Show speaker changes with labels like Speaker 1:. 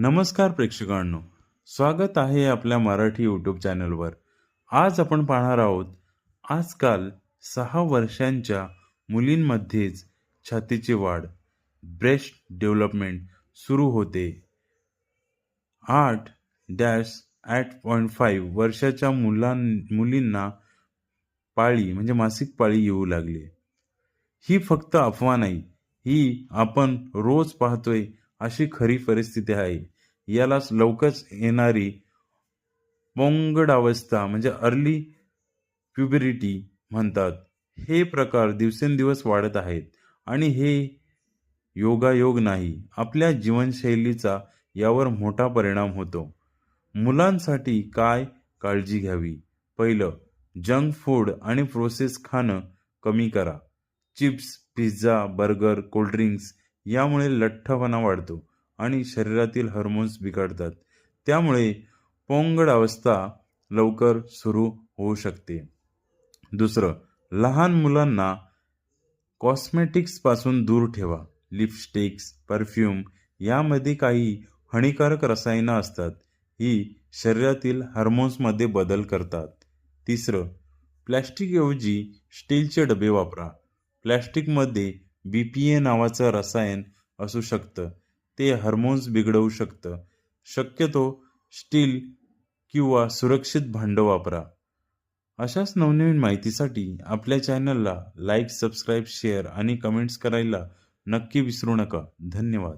Speaker 1: नमस्कार प्रेक्षकांनो स्वागत आहे आपल्या मराठी यूट्यूब चॅनलवर. आज आपण पाहणार आहोत आजकाल सहा वर्षांच्या मुलींमध्येच छातीची वाढ ब्रेस्ट डेव्हलपमेंट सुरू होते. आठ डॅश ॲट पॉईंट फाईव्ह वर्षाच्या मुलां मुलींना पाळी म्हणजे मासिक पाळी येऊ लागली ही फक्त अफवा नाही ही आपण रोज पाहतोय अशी खरी परिस्थिती आहे. यालाच लवकरच येणारी पोंगडावस्था म्हणजे अर्ली प्युबरिटी म्हणतात. हे प्रकार दिवसेंदिवस वाढत आहेत आणि हे योगायोग नाही. आपल्या जीवनशैलीचा यावर मोठा परिणाम होतो. मुलांसाठी काय काळजी घ्यावी? पहिलं जंक फूड आणि प्रोसेस खाणं कमी करा. चिप्स पिझ्झा बर्गर कोल्ड्रिंक्स यामुळे लठ्ठपणा वाढतो आणि शरीरातील हार्मोन्स बिघडतात. त्यामुळे पोंगड अवस्था लवकर सुरू होऊ शकते. दुसरं लहान मुलांना कॉस्मेटिक्सपासून दूर ठेवा. लिपस्टिक्स परफ्यूम यामध्ये काही हानिकारक रसायनं असतात. ही शरीरातील हार्मोन्समध्ये बदल करतात. तिसरं प्लॅस्टिकऐवजी स्टीलचे डबे वापरा. प्लॅस्टिकमध्ये बी पी ए नावाचं रसायन असू शकतं. ते हार्मोन्स बिघडवू शकतं. शक्यतो स्टील किंवा सुरक्षित भांडं वापरा. अशाच नवनवीन माहितीसाठी आपल्या चॅनलला लाईक सबस्क्राईब शेअर आणि कमेंट्स करायला नक्की विसरू नका. धन्यवाद.